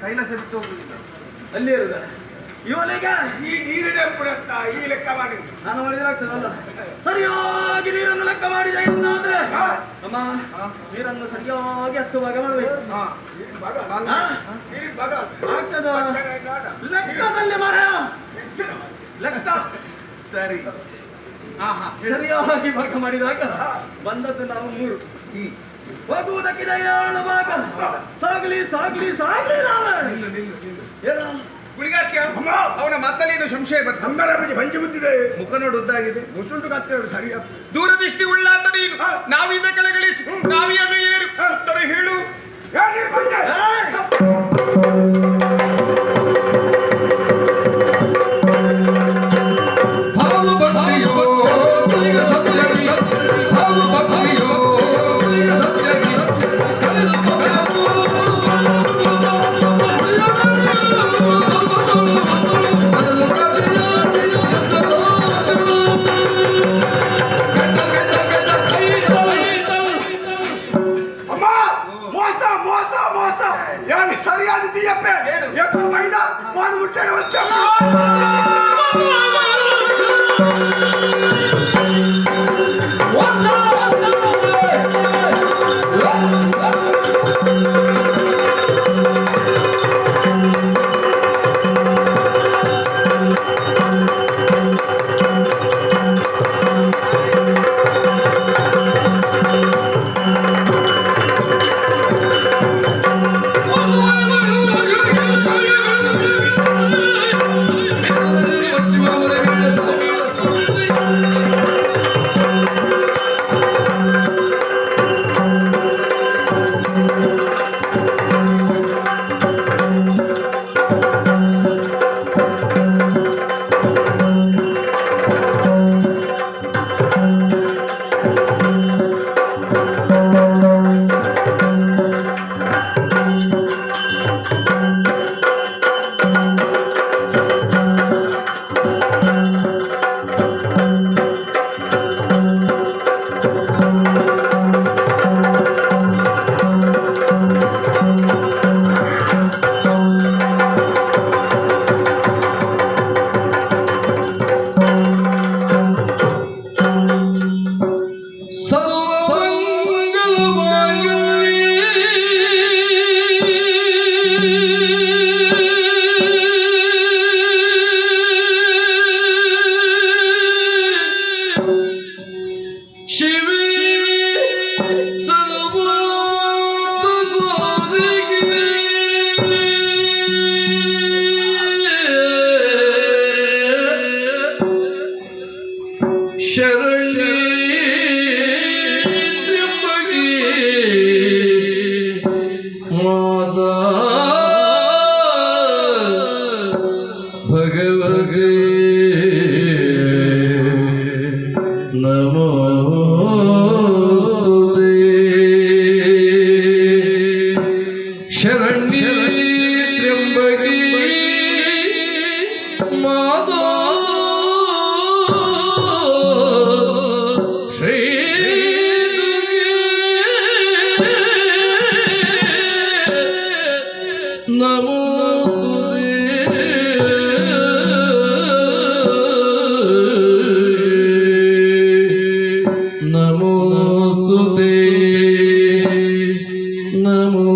ಕೈಲಾಸ ಬಿಟ್ಟು ಹೋಗುದಿಲ್ಲ ಅಲ್ಲಿ ಇರುದ. ಇವನಿಗೆ ಈ ನೀರಿನ ಪುರಸ್ತ ಈ ಲೆಕ್ಕ ಮಾಡಿ. ನಾನು ಮಾಡಿದ್ರೆ ಆಗ್ತದಲ್ಲ ಸರಿಯಾಗಿ ನೀರನ್ನು ಲೆಕ್ಕ ಮಾಡಿದ ಹಾ. ಅಮ್ಮ ನೀರನ್ನು ಸರಿಯಾಗಿ ಹತ್ತು ಭಾಗ ಮಾಡಬೇಕು. ಆಗ್ತದ? ಲೆಕ್ಕದಲ್ಲಿ ಮರ ಲೆಕ್ಕ. ಸರಿ. ಸರಿಯಾಗಿ ಭಾಗ ಮಾಡಿದಾಗ ಬಂದದ್ದು ನಾವು ಮೂರು. ಹೋಗುವುದಕ್ಕಿದೆ ಏಳು ಭಾಗ ಸಾಗಲಿ ಸಾಗಲಿ ಸಾಗಲಿ ಏನು ಗುಳಿಗಾಟ್ಯ ಅವನ ಮತ್ತಲೇನು ಸಂಶಯ ಬಗ್ಗೆ ಬಂಜಿ ಬುದ್ಧಿದೆ ಮುಖ ನೋಡು ಉದ್ದಾಗಿದೆ ಮುಸುಂಟು ಕತ್ತೆ ಸರಿಯ ದೂರದೃಷ್ಟಿ ಉಳ್ಳಾತ ನೀನು ನಾವಿಂದ ಕೆಳಗಳಿಸಿ ನಾವಿಯನ್ನು ಏರು ಉತ್ತರ ಹೇಳು ಮಾಡು oh. oh, oh. amor.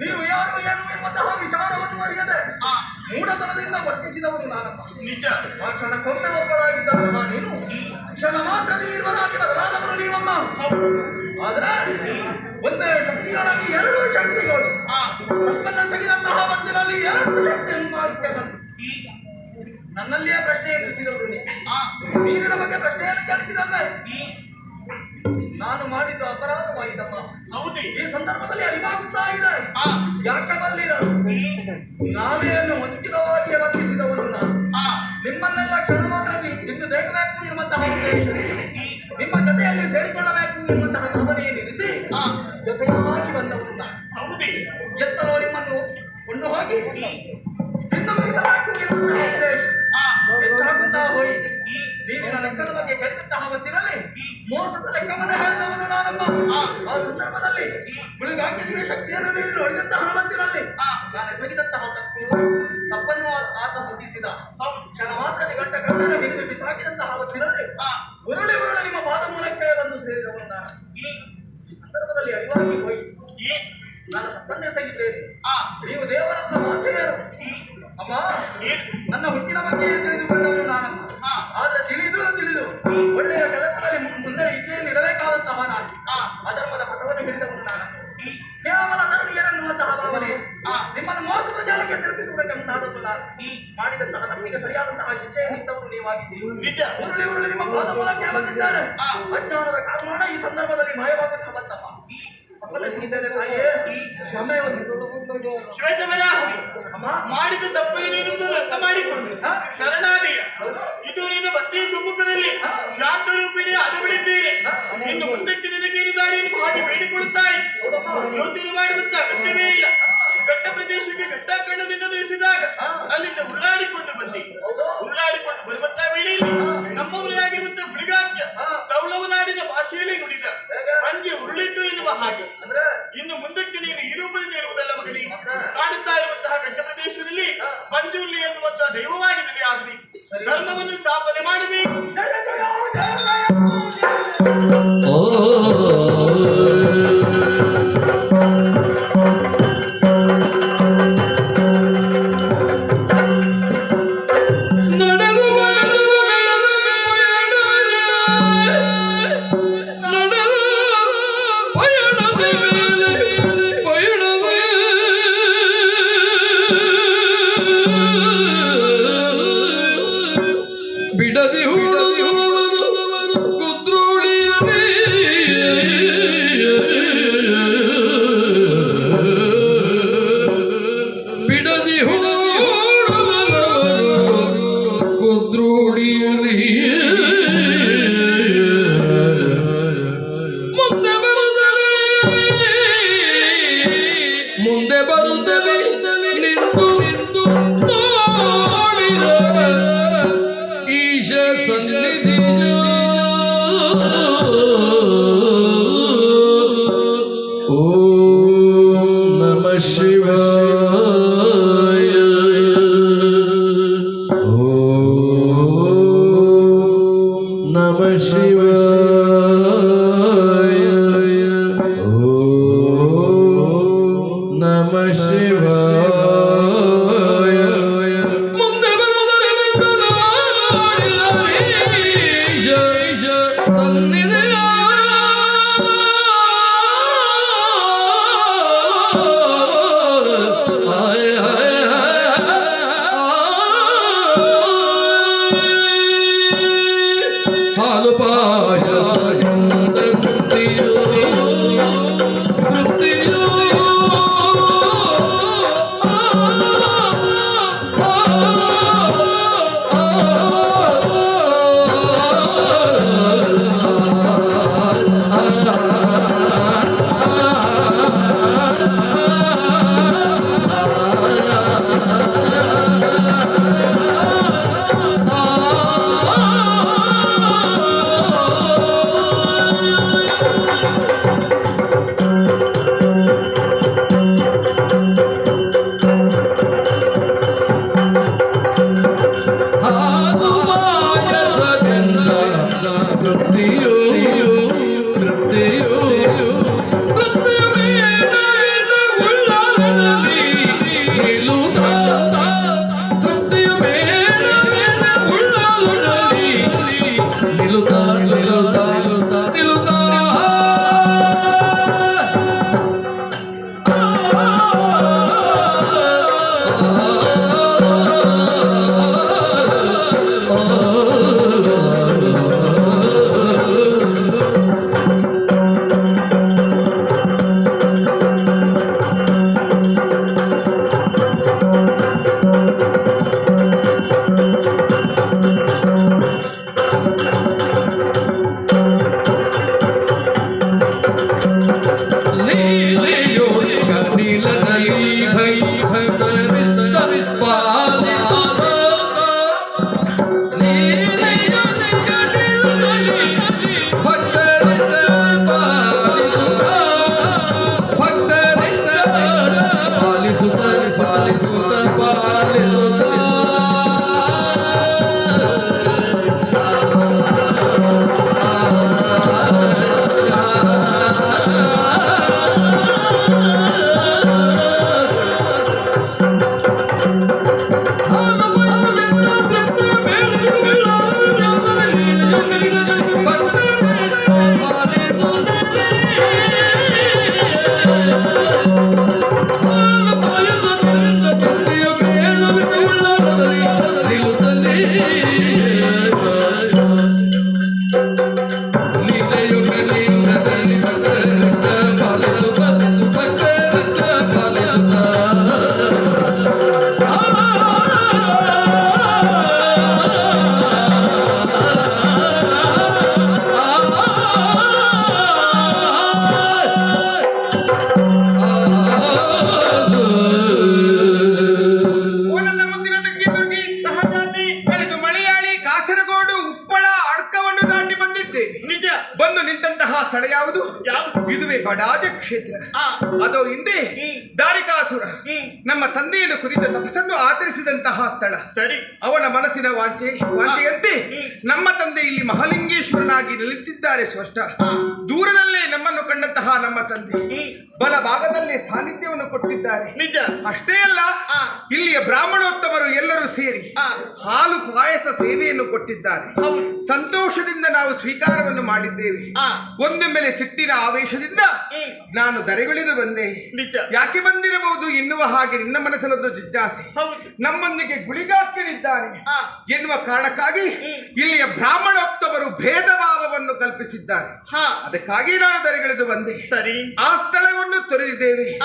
ನೀವು ಯಾರು ಏನು ಎಂಬಂತಹ ವಿಚಾರವನ್ನು ಅರಿಯದೆ ಮೂಢತನದಿಂದ ವರ್ತಿಸಿದವರು ನಾನಪ್ಪ ನಿಜ ಆ ಕ್ಷಣಕ್ಕೊಮ್ಮೆ ಒಬ್ಬರಾಗಿದ್ದಂತಹ ನೀನು ಕ್ಷಣ ಮಾತ್ರ ನೀರ್ವರಾಗಿದ ರಾಜವರು ನೀವಮ್ಮ ಆದ್ರೆ ಒಂದೇ ಎರಡು ಶಕ್ತಿಗಳು ತಮ್ಮನ್ನ ಸಗಿದಂತಹ ಬಂದಿನಲ್ಲಿ ಎರಡು ಶಕ್ತಿಯನ್ನು ಮಾತ್ರ ನನ್ನಲ್ಲಿಯೇ ಪ್ರಶ್ನೆ ಎದುರಿಸಿದವರು ನೀನು ಬಗ್ಗೆ ಪ್ರಶ್ನೆಯನ್ನು ಕೇಳಿಸಿದಲ್ಲ ನಾನು ಮಾಡಿದ ಅಪರಾಧವಾಯಿತಮ್ಮ ಹೌದು. ಈ ಸಂದರ್ಭದಲ್ಲಿ ಅರಿವಾಗುತ್ತಾ ಇದೆ. ಯಾಕೆ ಬಲ್ಲಿರ ನಾವೇನು ವಂಚಿತವಾಗಿ ವರ್ತಿಸಿದವನು ನಾನು. ನಿಮ್ಮನ್ನೆಲ್ಲ ಕ್ಷಣ ಮಾತ್ರ ಇಂದು ದೇಖಬೇಕು ಎಂಬಂತಹ ಉದ್ದೇಶ ನಿಮ್ಮ ಜೊತೆಯಲ್ಲಿ ಸೇರಿಕೊಳ್ಳಬೇಕು ಎಂಬಂತಹ ಭಾವನೆಯನ್ನು ಇರಿಸಿ ಜೊತೆಯಾಗಿ ಬಂದವರು ನಾನು. ಹೌದೇ. ಎತ್ತರೋ ನಿಮ್ಮನ್ನು ಕೊಂಡು ಹೋಗಿ ಹಿಂದೂಗಿಸಬೇಕು ಎಂಬಂತಹ ಉದ್ದೇಶ ಹೆಚ್ಚಾಗುತ್ತಾ ನೀರಿನ ಲೆಕ್ಕದ ಬಗ್ಗೆ ಕೆಟ್ಟಂತಹ ಹೊತ್ತಿನಲ್ಲಿ ಮೋಸದ ಲೆಕ್ಕವನ್ನು ಹೇಳಿದವನು ನಾನಮ್ಮ ಆ ಸಂದರ್ಭದಲ್ಲಿ ಮುಳುಗಾಕಿದ ಶಕ್ತಿಯನ್ನು ನೀರು ಹೊಡೆದಂತಹ ನಾನು ಎಸಗಿದಂತಹ ತಪ್ಪು ತಪ್ಪನ್ನು ಆತ ಹೊಂದಿಸಿದ ಕ್ಷಣ ಮಾತ್ರ ಗಂಟ ಗಂಟನ ಹಿಂದೆ ಬಿಸಾಕಿದಂತಹ ಹೊತ್ತಿನಲ್ಲಿ ಉರುಳಿ ನಿಮ್ಮ ಪಾದ ಮೂಲಕ್ಕೆ ಸೇರಿದವನು ನಾನು. ಈ ಸಂದರ್ಭದಲ್ಲಿ ಹೋಯಿತು ಏ ನಾನು ಆ, ನೀವು ದೇವರನ್ನ ಮಾತೆಯರು ಅಮ್ಮ ನನ್ನ ಹುಟ್ಟಿನ ಬಗ್ಗೆ ತಿಳಿದುಕೊಂಡವರು ನಾನು. ಆದ್ರೆ ತಿಳಿದು ತಿಳಿದು ಒಳ್ಳೆಯ ಕೆಲಸದಲ್ಲಿ ಮುಂದೆ ಇದೇ ನೀಡಬೇಕಾದಂತಹ ನಾನು ಅಧರ್ಮದ ಪಥವನ್ನು ಹಿಡಿದವನು ನಾನು. ಕೇವಲ ಧರ್ಮೀಯರನ್ನುವಂತಹ ಭಾವನೆ ನಿಮ್ಮನ್ನು ಮೋಸದ ಜಾಲಕ್ಕೆ ಸಿಲುಕಿಸುವುದಕ್ಕೆ ಮುಂದಾದದ್ದು ನಾನು. ಮಾಡಿದಂತಹ ನಮಗೆ ಸರಿಯಾದಂತಹ ಶಿಕ್ಷೆಯನ್ನು ಇದ್ದವರು ನೀವಾಗಿದ್ದೀರಿ. ಉರುಳಿ ನಿಮ್ಮ ಪಾದ ಮೂಲಕ ಬಂದಿದ್ದಾರೆ. ಅಜ್ಞಾನದ ಕಾರಣ ಈ ಸಂದರ್ಭದಲ್ಲಿ ಮಾಯವಾಗುತ್ತಾ ಬಂದಮ್ಮ. ಮಕ್ಕಳ ಸ್ನೇಹಿತರೆ ತಾಯಿಯೇ ಕ್ಷಮೆ ಶ್ವೇತ ಮಾಡಿದ ತಪ್ಪು ಏನೇನೆಂದು ಅರ್ಥ ಮಾಡಿಕೊಂಡು ಶರಣಾದಿಯ ಇದು ನೀನು ಭಕ್ತಿಯ ಸುಮುಖದಲ್ಲಿ ಶಾಂತ ರೂಪಿಣಿ ಅದು ಬಿಡಿದ್ದೀರಿ ನಿನ್ನ ಮುಂದಕ್ಕೆ ನಿನಗೇನು ದಾರಿ ಹಾಗೆ ಬೇಡಿಕೊಳ್ಳುತ್ತಾರೆ ಯೋಚನೆ ಮಾಡುವಂತ ಅಗತ್ಯವೇ ಇಲ್ಲ. ಘಟ್ಟ ಪ್ರದೇಶಕ್ಕೆ ಘಟ್ಟ ನಿನ್ನ ನಿಲ್ಲಿಸಿದಾಗ ಅಲ್ಲಿಂದ ಉರುಳಾಡಿಕೊಂಡು ಬಂದಿ. ಉರುಳಾಡಿಕೊಂಡು ಬರುವಂತ ವೇಳೆಯಲ್ಲಿ ನಮ್ಮವರಾಗಿರುವಂತ ಬಿಡಿಗಾಕ್ಯ ದೈವವಾಗಿ ನಡೆಯಾಗಲಿ ಧರ್ಮವನ್ನು ಸ್ಥಾಪನೆ ಮಾಡಬೇಕು ಅದು ಹಿಂದೆ ದಾರಿಕಾಸುರ ನಮ್ಮ ತಂದೆಯನ್ನು ಕುರಿತ ತಪಸ್ಸನ್ನು ಆಚರಿಸಿದಂತಹ ಸ್ಥಳ. ಸರಿ. ಅವನ ಮನಸ್ಸಿನ ವಾಂಚೆ ವಾಂಚೆಯಂತೆ ನಮ್ಮ ತಂದೆ ಇಲ್ಲಿ ಮಹಾಲಿಂಗೇಶ್ವರನಾಗಿ ನಿಲ್ಲುತ್ತಿದ್ದಾರೆ ಸ್ಪಷ್ಟ. ದೂರದಲ್ಲೇ ನಮ್ಮನ್ನು ಕಂಡಂತಹ ನಮ್ಮ ತಂದೆ ಬಲ ಭಾಗದಲ್ಲಿ ಸಾನ್ನಿಧ್ಯವನ್ನು ಕೊಟ್ಟಿದ್ದಾರೆ. ನಿಜ. ಅಷ್ಟೇ ಅಲ್ಲ ಇಲ್ಲಿಯ ಬ್ರಾಹ್ಮಣೋತ್ತಮರು ಎಲ್ಲರೂ ಸೇರಿ ಹಾಲು ಪಾಯಸ ಸೇವೆಯನ್ನು ಕೊಟ್ಟಿದ್ದಾರೆ. ಸಂತೋಷದಿಂದ ನಾವು ಸ್ವೀಕಾರವನ್ನು ಮಾಡಿದ್ದೇವೆ. ಒಂದು ಮೇಲೆ ಸಿಟ್ಟಿನ ಆವೇಶದಿಂದ ನಾನು ನಾನು ಬಂದೆ. ನಿಜ. ಯಾಕೆ ಬಂದಿರಬಹುದು ಎನ್ನುವ ಹಾಗೆ ನಿನ್ನ ಮನಸ್ಸಲ್ಲೊಂದು ಜಿಜ್ಞಾಸೆ. ಹೌದು. ನಮ್ಮೊಂದಿಗೆ ಗುಳಿಗಾಕ್ಯನಿದ್ದಾನೆ. ಆ ಎನ್ನುವ ಕಾರಣಕ್ಕಾಗಿ ಇಲ್ಲಿಯ ಬ್ರಾಹ್ಮಣೋಕ್ತವರು ಭೇದಭಾವವನ್ನು ಕಲ್ಪಿಸಿದ್ದಾರೆ. ಹಾ. ಅದಕ್ಕಾಗಿ ನಾನು ದರೆಗಿಳಿದು ಬಂದೆ. ಸರಿ. ಆ ಸ್ಥಳವನ್ನು ತೊರೆದಿದ್ದೇವೆ.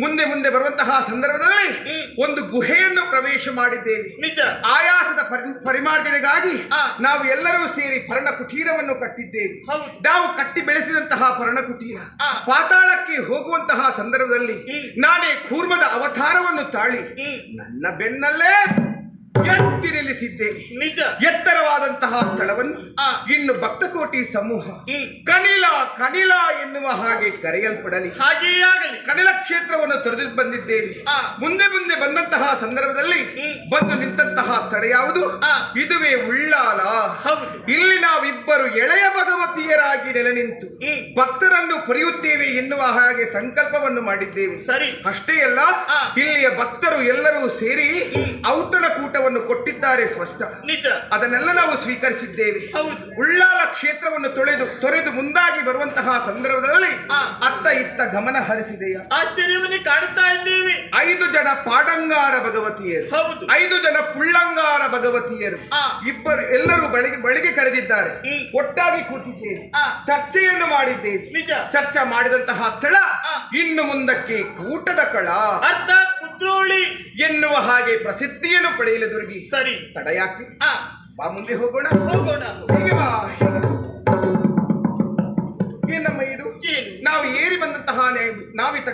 ಮುಂದೆ ಮುಂದೆ ಬರುವಂತಹ ಸಂದರ್ಭದಲ್ಲಿ ಒಂದು ಗುಹೆಯನ್ನು ಪ್ರವೇಶ ಮಾಡಿದ್ದೇವೆ ನಿಜ. ಆಯಾಸದ ಪರಿ- ಪರಿಮಾರ್ಜನೆಗಾಗಿ ನಾವು ಎಲ್ಲರೂ ಸೇರಿ ಪರ್ಣ ಕುಟೀರವನ್ನು ಕಟ್ಟಿದ್ದೇವೆ. ನಾವು ಕಟ್ಟಿ ಬೆಳೆಸಿದಂತಹ ಪರ್ಣ ಕುಟೀರ. ಪಾತಾಳಕ್ಕೆ ಹೋಗುವಂತಹ ಸಂದರ್ಭದಲ್ಲಿ ನಾನೇ ಕೂರ್ಮದ ಅವತಾರವನ್ನು ತಾಳಿ ನನ್ನ ಬೆನ್ನಲ್ಲೇ ಎತ್ತಿ ನಿಜ. ಎತ್ತರವಾದಂತಹ ಸ್ಥಳವನ್ನು ಇನ್ನು ಭಕ್ತಕೋಟಿ ಸಮೂಹ ಕನಿಲ ಕನಿಲ ಎನ್ನುವ ಹಾಗೆ ಕರೆಯಲ್ಪಡಲಿ. ಹಾಗೆಯೇ ಆಗಲಿ. ಕನಿಲ ಕ್ಷೇತ್ರವನ್ನು ತೊರೆದು ಬಂದಿದ್ದೇವೆ ಮುಂದೆ ಮುಂದೆ ಬಂದಂತಹ ಸಂದರ್ಭದಲ್ಲಿ ಬಂದು ನಿಂತಹ ಸ್ಥಳ ಯಾವುದು? ಇದುವೇ ಉಳ್ಳಾಲ. ಇಲ್ಲಿ ನಾವಿಬ್ಬರು ಎಳೆಯ ಭಗವತಿಯರಾಗಿ ನೆಲೆ ನಿಂತು ಭಕ್ತರನ್ನು ಪೊರೆಯುತ್ತೇವೆ ಎನ್ನುವ ಹಾಗೆ ಸಂಕಲ್ಪವನ್ನು ಮಾಡಿದ್ದೇವೆ. ಸರಿ. ಅಷ್ಟೇ ಅಲ್ಲ ಇಲ್ಲಿಯ ಭಕ್ತರು ಎಲ್ಲರೂ ಸೇರಿ ಔತಣ ಕೂಟವನ್ನು ಕೊಟ್ಟಿದ್ದಾರೆ ಸ್ಪಷ್ಟ ನಿಜ. ಅದನ್ನೆಲ್ಲ ನಾವು ಸ್ವೀಕರಿಸಿದ್ದೇವೆ. ಹೌದು. ಉಳ್ಳಾಲ ಕ್ಷೇತ್ರವನ್ನು ತೊಳೆದು ತೊರೆದು ಮುಂದಾಗಿ ಬರುವಂತಹ ಸಂದರ್ಭದಲ್ಲಿ. ಅತ್ತ ಇತ್ತ ಗಮನ ಹರಿಸಿದೆಯಾ? ಆಶ್ಚರ್ಯವನ್ನೇ ಕಾಣ್ತಾ ಇದ್ದೇವೆ. ಐದು ಜನ ಪಾಡಂಗಾರ ಭಗವತಿಯರು. ಹೌದು. ಐದು ಜನ ಪುಳ್ಳಂಗಾರ ಭಗವತಿಯರು. ಇಬ್ಬರು ಎಲ್ಲರೂ ಬಳಿಗೆ ಬಳಿಗೆ ಕರೆದಿದ್ದಾರೆ. ಒಟ್ಟಾಗಿ ಕೂತಿದ್ದೇವೆ. ಚರ್ಚೆಯನ್ನು ಮಾಡಿದ್ದೇವೆ. ನಿಜ. ಚರ್ಚೆ ಮಾಡಿದಂತಹ ಸ್ಥಳ ಇನ್ನು ಮುಂದಕ್ಕೆ ಕೂಟದ ಕಳ. ಅರ್ಥಾತ್ ಕುದ್ರೋಳಿ. ಎನ್ನುವ ಹಾಗೆ ಪ್ರಸಿದ್ಧಿಯನ್ನು ಪಡೆಯಲು ದುರ್ಗಿ. ಸರಿ. ತಡ ಯಾಕೆ? ಆ ಬಾ ಮುಂದೆ ಹೋಗೋಣ? ಹೋಗೋಣ. ಹೀಗೆ ಬಾ. ಏನಮ್ಮ ಇದು ನಾವು ಏರಿ ಬಂದಂತಹ ನಾವಿತ